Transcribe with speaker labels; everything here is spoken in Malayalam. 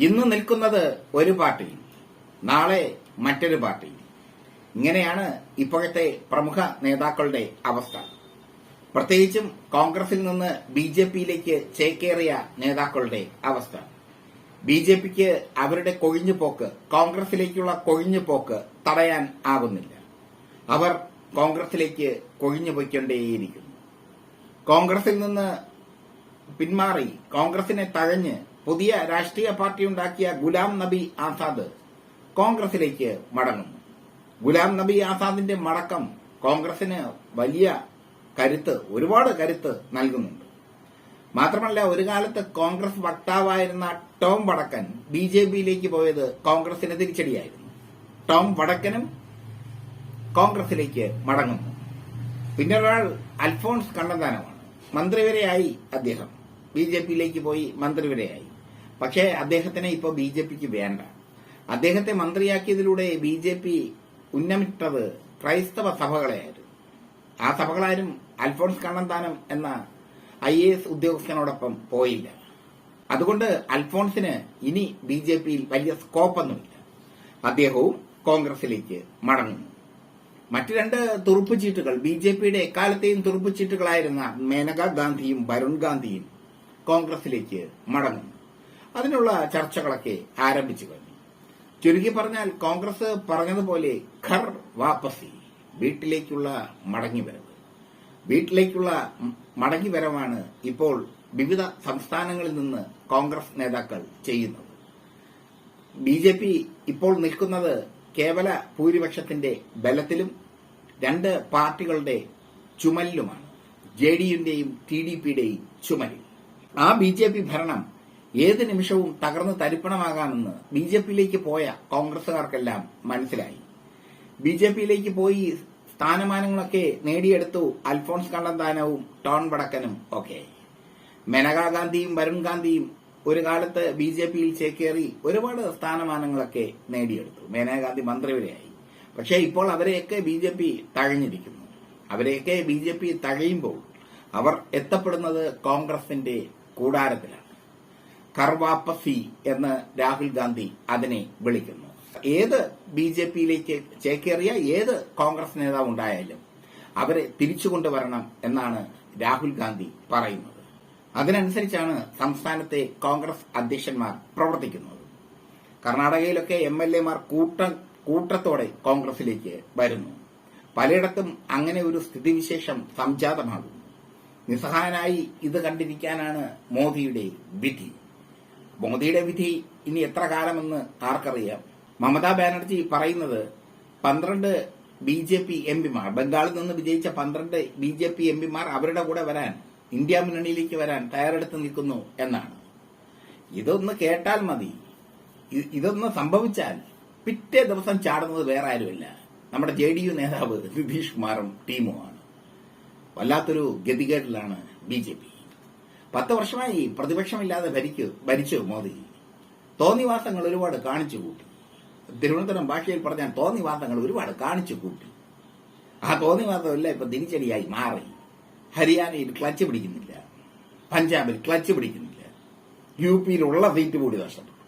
Speaker 1: ഇന്ന് നിൽക്കുന്നത് ഒരു പാർട്ടി നാളെ മറ്റൊരു പാർട്ടി. ഇങ്ങനെയാണ് ഇപ്പോഴത്തെ പ്രമുഖ നേതാക്കളുടെ അവസ്ഥ. പ്രത്യേകിച്ചും കോൺഗ്രസിൽ നിന്ന് ബി ജെ പിയിലേക്ക് ചേക്കേറിയ നേതാക്കളുടെ അവസ്ഥ. ബി ജെ പിക്ക് അവരുടെ കൊഴിഞ്ഞുപോക്ക് കോൺഗ്രസിലേക്കുള്ള കൊഴിഞ്ഞുപോക്ക് തടയാൻ ആകുന്നില്ല. അവർ കോൺഗ്രസിലേക്ക് കൊഴിഞ്ഞുപോയിക്കൊണ്ടേയിരിക്കുന്നു. കോൺഗ്രസിൽ നിന്ന് പിന്മാറി കോൺഗ്രസിനെ തഴഞ്ഞ് പുതിയ രാഷ്ട്രീയ പാർട്ടി ഉണ്ടാക്കിയ ഗുലാം നബി ആസാദ് കോൺഗ്രസിലേക്ക് മടങ്ങുന്നു ഗുലാം നബി ആസാദിന്റെ മടക്കം കോൺഗ്രസിന് വലിയ കരുത്ത് ഒരുപാട് കരുത്ത് നൽകുന്നുണ്ട്. മാത്രമല്ല ഒരു കാലത്ത് കോൺഗ്രസ് വക്താവായിരുന്ന ടോം വടക്കൻ ബി ജെ പിയിലേക്ക് പോയത് കോൺഗ്രസിന് തിരിച്ചടിയായിരുന്നു. ടോം വടക്കനും കോൺഗ്രസിലേക്ക് മടങ്ങുന്നു. പിന്നൊരാൾ അൽഫോൺസ് കണ്ണന്താനമാണ് മന്ത്രി വരെയായി അദ്ദേഹം. ബി ജെ പിയിലേക്ക് പോയി മന്ത്രി വരെയായി പക്ഷേ അദ്ദേഹത്തിനെ ഇപ്പോൾ ബി ജെ പിക്ക് വേണ്ട. അദ്ദേഹത്തെ മന്ത്രിയാക്കിയതിലൂടെ ബി ജെ പി ഉന്നമിട്ടത് ക്രൈസ്തവ സഭകളെയായിരുന്നു. ആ സഭകളാരും അൽഫോൺസ് കണ്ണന്താനം എന്ന ഐ എ എസ് ഉദ്യോഗസ്ഥനോടൊപ്പം പോയില്ല. അതുകൊണ്ട് അൽഫോൺസിന് ഇനി ബി ജെ പിയിൽ വലിയ സ്കോപ്പൊന്നുമില്ല. അദ്ദേഹവും കോൺഗ്രസിലേക്ക് മടങ്ങുന്നു. മറ്റു രണ്ട് തുറുപ്പുചീട്ടുകൾ. ബി ജെ പിയുടെ എക്കാലത്തെയും തുറുപ്പുചീട്ടുകളായിരുന്ന മേനക ഗാന്ധിയും വരുൺ ഗാന്ധിയും കോൺഗ്രസിലേക്ക് മടങ്ങും. അതിനുള്ള ചർച്ചകളൊക്കെ ആരംഭിച്ചു കഴിഞ്ഞു. ചുരുക്കി പറഞ്ഞാൽ കോൺഗ്രസ് പറഞ്ഞതുപോലെ ഖർ വാപ്പസി വീട്ടിലേക്കുള്ള മടങ്ങിവരവ്. വീട്ടിലേക്കുള്ള മടങ്ങിവരവാണ് ഇപ്പോൾ വിവിധ സംസ്ഥാനങ്ങളിൽ നിന്ന് കോൺഗ്രസ് നേതാക്കൾ ചെയ്യുന്നത്. ബി ജെ പി ഇപ്പോൾ നിൽക്കുന്നത് കേവല ഭൂരിപക്ഷത്തിന്റെ ബലത്തിലും രണ്ട് പാർട്ടികളുടെ ചുമലിലുമാണ്. ജെ ഡി യുടെയും ടി ഡി പിയുടെയും ചുമലിൽ. ആ ബി ജെ പി ഭരണം ഏത് നിമിഷവും തകർന്ന് തരിപ്പണമാകാമെന്ന് ബി ജെ പിയിലേക്ക് പോയ കോൺഗ്രസുകാർക്കെല്ലാം മനസ്സിലായി. ബി ജെ പിയിലേക്ക് പോയി സ്ഥാനമാനങ്ങളൊക്കെ നേടിയെടുത്തു അൽഫോൺസ് കണ്ണന്താനവും ടോൺ വടക്കനും ഒക്കെ. മേനകാ ഗാന്ധിയും വരുൺ ഗാന്ധിയും ഒരു കാലത്ത് ബി ജെ പിയിൽ ചേക്കേറി ഒരുപാട് സ്ഥാനമാനങ്ങളൊക്കെ നേടിയെടുത്തു. മേനകാഗാന്ധി മന്ത്രി വരെയായി പക്ഷേ ഇപ്പോൾ അവരെയൊക്കെ ബി ജെ പി തഴഞ്ഞിരിക്കുന്നു. അവരെയൊക്കെ ബി ജെ പി തഴയുമ്പോൾ അവർ എത്തപ്പെടുന്നത് കോൺഗ്രസിന്റെ കൂടാരത്തിലാണ്. കർവാപ്പസി എന്ന് രാഹുൽ ഗാന്ധി അതിനെ വിളിക്കുന്നു. ഏത് ബി ജെ പിയിലേക്ക് ചേക്കേറിയ ഏത് കോൺഗ്രസ് നേതാവ് ഉണ്ടായാലും അവരെ തിരിച്ചു കൊണ്ടുവരണം എന്നാണ് രാഹുൽ ഗാന്ധി പറയുന്നത്. അതിനനുസരിച്ചാണ് സംസ്ഥാനത്തെ കോൺഗ്രസ് അധ്യക്ഷന്മാർ പ്രവർത്തിക്കുന്നത്. കർണാടകയിലൊക്കെ എം എൽ എമാർ കൂട്ട കൂട്ടത്തോടെ കോൺഗ്രസിലേക്ക് വരുന്നു. പലയിടത്തും അങ്ങനെ ഒരു സ്ഥിതിവിശേഷം സംജാതമാകുന്നു. നിസ്സഹായനായി ഇത് കണ്ടിരിക്കാനാണ് മോദിയുടെ വിധി. മോദിയുടെ വിധി ഇനി എത്ര കാലമെന്ന് ആർക്കറിയാം? മമതാ ബാനർജി പറയുന്നത് പന്ത്രണ്ട് ബി ജെ പി എം പിമാർ ബംഗാളിൽ നിന്ന് വിജയിച്ച പന്ത്രണ്ട് ബി ജെ പി എം പിമാർ അവരുടെ കൂടെ വരാൻ ഇന്ത്യ മുന്നണിയിലേക്ക് വരാൻ തയ്യാറെടുത്ത് നിൽക്കുന്നു എന്നാണ്. ഇതൊന്ന് കേട്ടാൽ മതി. ഇതൊന്ന് സംഭവിച്ചാൽ പിറ്റേ ദിവസം ചാടുന്നത് വേറെ ആരുമില്ല. നമ്മുടെ ജെ ഡി യു നേതാവ് നിതീഷ് കുമാറും ടീമുമാണ്. വല്ലാത്തൊരു ഗതികേടിലാണ് ബി ജെ പി. പത്ത് വർഷമായി പ്രതിപക്ഷമില്ലാതെ ഭരിക്കു ഭരിച്ചു മോദി. തോന്നിവാസങ്ങൾ ഒരുപാട് കാണിച്ചു കൂട്ടി. തിരുവനന്തപുരം ഭാഷയിൽ പറഞ്ഞാൽ തോന്നിവാസങ്ങൾ ഒരുപാട് കാണിച്ചു കൂട്ടി. ആ തോന്നിവാസമല്ല ഇപ്പൊ തിരിച്ചടിയായി മാറി. ഹരിയാനയിൽ ക്ലച്ച് പിടിക്കുന്നില്ല. പഞ്ചാബിൽ ക്ലച്ച് പിടിക്കുന്നില്ല. യു പിയിലുള്ള സീറ്റ് കൂടി നഷ്ടപ്പെട്ടു.